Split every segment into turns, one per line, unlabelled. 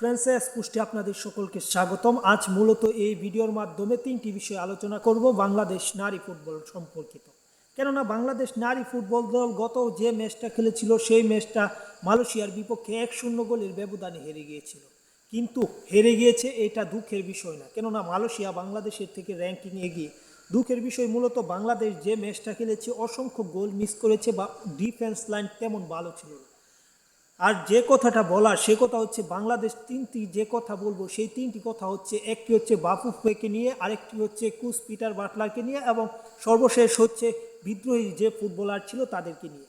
ফ্রেন্সেস পুষ্টি আপনাদের সকলকে স্বাগতম। আজ মূলত এই ভিডিওর মাধ্যমে তিনটি বিষয়ে আলোচনা করব, বাংলাদেশ নারী ফুটবল সম্পর্কিত। কেননা বাংলাদেশ নারী ফুটবল দল গত যে ম্যাচটা খেলেছিল, সেই ম্যাচটা মালয়েশিয়ার বিপক্ষে এক শূন্য গোলের ব্যবধানে হেরে গিয়েছিল। কিন্তু হেরে গিয়েছে এটা দুঃখের বিষয় না। কেননা মালয়েশিয়া বাংলাদেশের থেকে র্যাঙ্কিং এগিয়ে দুঃখের বিষয় মূলত বাংলাদেশ যে ম্যাচটা খেলেছে, অসংখ্য গোল মিস করেছে বা ডিফেন্স লাইন তেমন ভালো ছিল না। আর যে কথাটা বলার, সে কথা হচ্ছে বাংলাদেশ তিনটি যে কথা বলব, সেই তিনটি কথা হচ্ছে, একটি হচ্ছে বাফুফেকে নিয়ে, আরেকটি হচ্ছে কুস পিটার বাটলারকে নিয়ে এবং সর্বশেষ হচ্ছে বিদ্রোহী যে ফুটবলার ছিল তাদেরকে নিয়ে।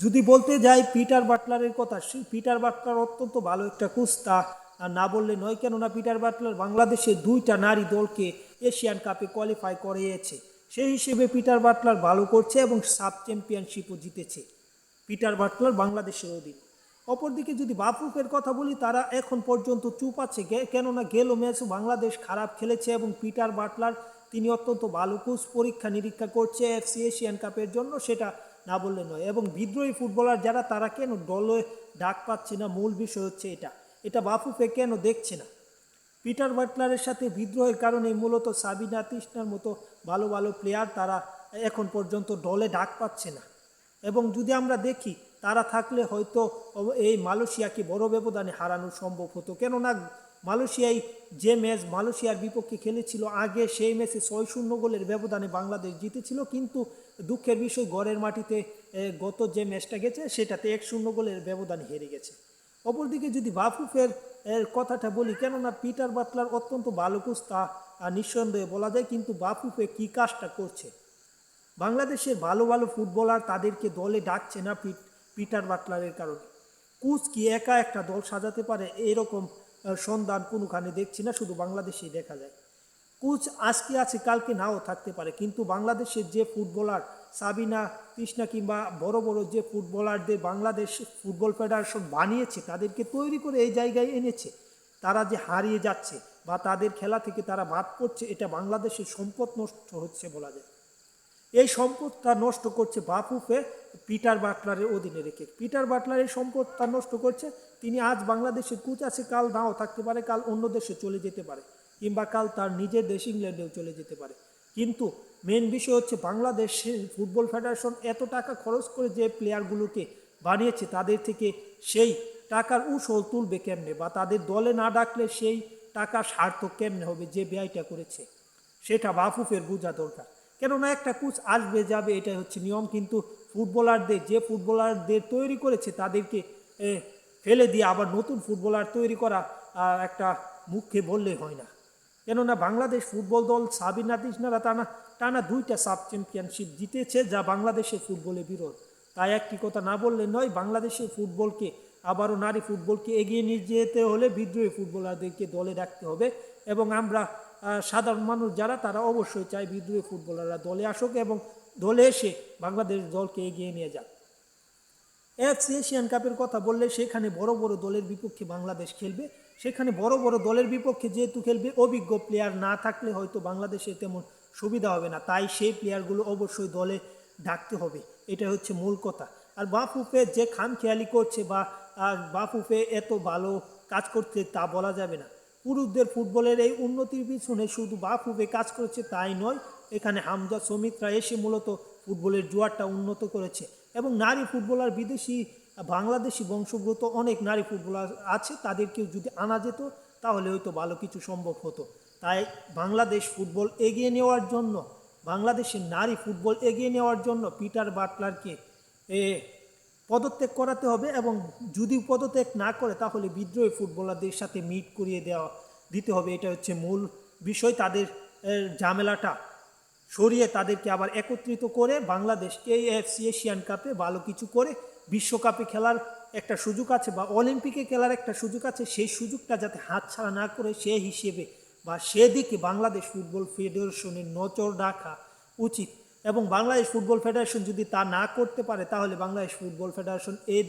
যদি বলতে যাই পিটার বাটলারের কথা, সেই পিটার বাটলার অত্যন্ত ভালো একটা কুস তা না বললে নয়, কেননা পিটার বাটলার বাংলাদেশের দুইটা নারী দলকে এশিয়ান কাপে কোয়ালিফাই করিয়েছে সেই হিসেবে পিটার বাটলার ভালো করছে এবং সাব চ্যাম্পিয়নশিপও জিতেছে। পিটার বাটলার বাংলাদেশের অধীনে। অপরদিকে যদি বাফুফের কথা বলি, তারা এখন পর্যন্ত চুপ আছে। কেননা গেল ম্যাচ বাংলাদেশ খারাপ খেলেছে এবং পিটার বাটলার, তিনি অত্যন্ত ভালো কোচ পরীক্ষা নিরীক্ষা করছে এফসি এশিয়ান কাপের জন্য, সেটা না বললে নয়। এবং বিদ্রোহী ফুটবলার যারা, তারা কেন দলে ডাক পাচ্ছে না? মূল বিষয় হচ্ছে এটা। এটা বাফুফে কেন দেখছে না? পিটার বাটলারের সাথে বিদ্রোহের কারণে মূলত সাবিনা তৃষ্ণার মতো ভালো ভালো প্লেয়ার তারা এখন পর্যন্ত দলে ডাক পাচ্ছে না। এবং যদি আমরা দেখি তারা থাকলে হয়তো এই মালয়েশিয়াকে বড় ব্যবধানে হারানো সম্ভব হতো। কেননা মালয়েশিয়ায় যে ম্যাচ মালয়েশিয়ার বিপক্ষে খেলেছিল, আগে সেই ম্যাচে ছয় শূন্য গোলের ব্যবধানে বাংলাদেশ জিতেছিল। কিন্তু দুঃখের বিষয়, গড়ের মাটিতে গত যে ম্যাচটা গেছে, সেটাতে এক শূন্য গোলের ব্যবধানে হেরে গেছে। অপরদিকে যদি বাফুফের কথাটা বলি, কেননা পিটার বাটলার অত্যন্ত ভালো কোচ তা নিঃসন্দেহে বলা যায়, কিন্তু বাফুফে কী কাজটা করছে? বাংলাদেশের ভালো ভালো ফুটবলার তাদেরকে দলে ডাকছে না পিট- পিটার বাটলারের কারণে। কোচ কি একা একটা দল সাজাতে পারে? এরকম সন্ধান কোনোখানে দেখছি না, শুধু বাংলাদেশেই দেখা যায়। কোচ আজকে আছে, কালকে নাও থাকতে পারে। কিন্তু বাংলাদেশের যে ফুটবলার সাবিনা কৃষ্ণা কিংবা বড় বড় যে ফুটবলারদের বাংলাদেশ ফুটবল ফেডারেশন বানিয়েছে, তাদেরকে তৈরি করে এই জায়গায় এনেছে। তারা যে হারিয়ে যাচ্ছে বা তাদের খেলা থেকে তারা বাদ পড়ছে, এটা বাংলাদেশের সম্পদ নষ্ট হচ্ছে বলা যায়। এই সম্পদটা নষ্ট করছে বাফুফে পিটার বাটলারের অধীনে রেখে। পিটার বাটলার এই সম্পদটা নষ্ট করছে, তিনি আজ বাংলাদেশে কোচ আছে, কাল নাও থাকতে পারে, কাল অন্য দেশে চলে যেতে পারে, কিংবা কাল তার নিজের দেশ ইংল্যান্ডেও চলে যেতে পারে। কিন্তু মেন বিষয় হচ্ছে বাংলাদেশের ফুটবল ফেডারেশন এত টাকা খরচ করে যে প্লেয়ারগুলোকে বানিয়েছে, তাদের থেকে সেই টাকার উসল তুলবে কেমনে? বা তাদের দলে না ডাকলে সেই টাকা সার্থক কেমনে হবে যে ব্যয়টা করেছে? সেটা বাফুফের বোঝা দরকার। কেননা একটা কোচ আসবে, যাবে, এটাই হচ্ছে নিয়ম। কিন্তু ফুটবলারদের, যে ফুটবলারদের তৈরি করেছে, তাদেরকে ফেলে দিয়ে আবার নতুন ফুটবলার তৈরি করা একটা মুখে বললে হয় না। কেননা বাংলাদেশ ফুটবল দল সাবিনা তৃষ্ণারা টানা টানা দুইটা সাব চ্যাম্পিয়নশিপ জিতেছে, যা বাংলাদেশের ফুটবলে বিরোধ তাই একটি কথা না বললে নয়, বাংলাদেশের ফুটবলকে, আবারও নারী ফুটবলকে এগিয়ে নিয়ে যেতে হলে বিদ্রোহী ফুটবলারদেরকে দলে রাখতে হবে। এবং আমরা সাধারণ মানুষ যারা, তারা অবশ্যই চাই বিদ্রোহী ফুটবলাররা দলে আসুক এবং দলে এসে বাংলাদেশ দলকে এগিয়ে নিয়ে যাক। এফসি এশিয়ান কাপের কথা বললে সেখানে বড় বড় দলের বিপক্ষে বাংলাদেশ খেলবে। সেখানে বড় বড় দলের বিপক্ষে যেহেতু খেলবে, অভিজ্ঞ প্লেয়ার না থাকলে হয়তো বাংলাদেশে তেমন সুবিধা হবে না। তাই সেই প্লেয়ারগুলো অবশ্যই দলে ডাকতে হবে। এটা হচ্ছে মূল কথা। আর বাফুফে যে খাম খেয়ালি করছে বা, আর বাফুফে এত ভালো কাজ করতে তা বলা যাবে না। পুরুষদের ফুটবলের এই উন্নতির পিছনে শুধু বাফুফে কাজ করেছে তাই নয়, এখানে হামজা শ্রমিকরা এসে মূলত ফুটবলের জোয়ারটা উন্নত করেছে। এবং নারী ফুটবলার বিদেশি, বাংলাদেশি বংশগত অনেক নারী ফুটবলার আছে, তাদেরকেও যদি আনা যেত, তাহলে হয়তো ভালো কিছু সম্ভব হতো। তাই বাংলাদেশ ফুটবল এগিয়ে নেওয়ার জন্য, বাংলাদেশের নারী ফুটবল এগিয়ে নেওয়ার জন্য পিটার বাটলারকে এ পদত্যাগ করাতে হবে এবং যদি পদত্যাগ না করে, তাহলে বিদ্রোহী ফুটবলারদের সাথে মিট করিয়ে দেওয়া, দিতে হবে। এটা হচ্ছে মূল বিষয়। তাদের ঝামেলাটা সরিয়ে তাদেরকে আবার একত্রিত করে বাংলাদেশ এই এফসি এশিয়ান কাপে ভালো কিছু করে বিশ্বকাপে খেলার একটা সুযোগ আছে বা অলিম্পিকে খেলার একটা সুযোগ আছে, সেই সুযোগটা যাতে হাতছাড়া না করে সে হিসেবে বা সেদিকে বাংলাদেশ ফুটবল ফেডারেশনের নজর রাখা উচিত। এবং বাংলাদেশ ফুটবল ফেডারেশন যদি তা না করতে পারে, তাহলে বাংলাদেশ ফুটবল ফেডারেশন এর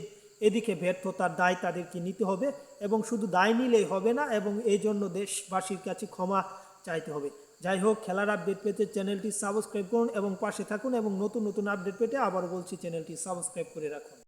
এদিকে ব্যর্থতার দায় তাদেরকে নিতে হবে এবং শুধু দায় নিলেই হবে না এবং এই জন্য দেশবাসীর কাছে ক্ষমা চাইতে হবে। যাই হোক, খেলার আপডেট পেতে চ্যানেলটি সাবস্ক্রাইব করুন এবং পাশে থাকুন এবং নতুন নতুন আপডেট পেতে আবার বলছি চ্যানেলটি সাবস্ক্রাইব করে রাখুন।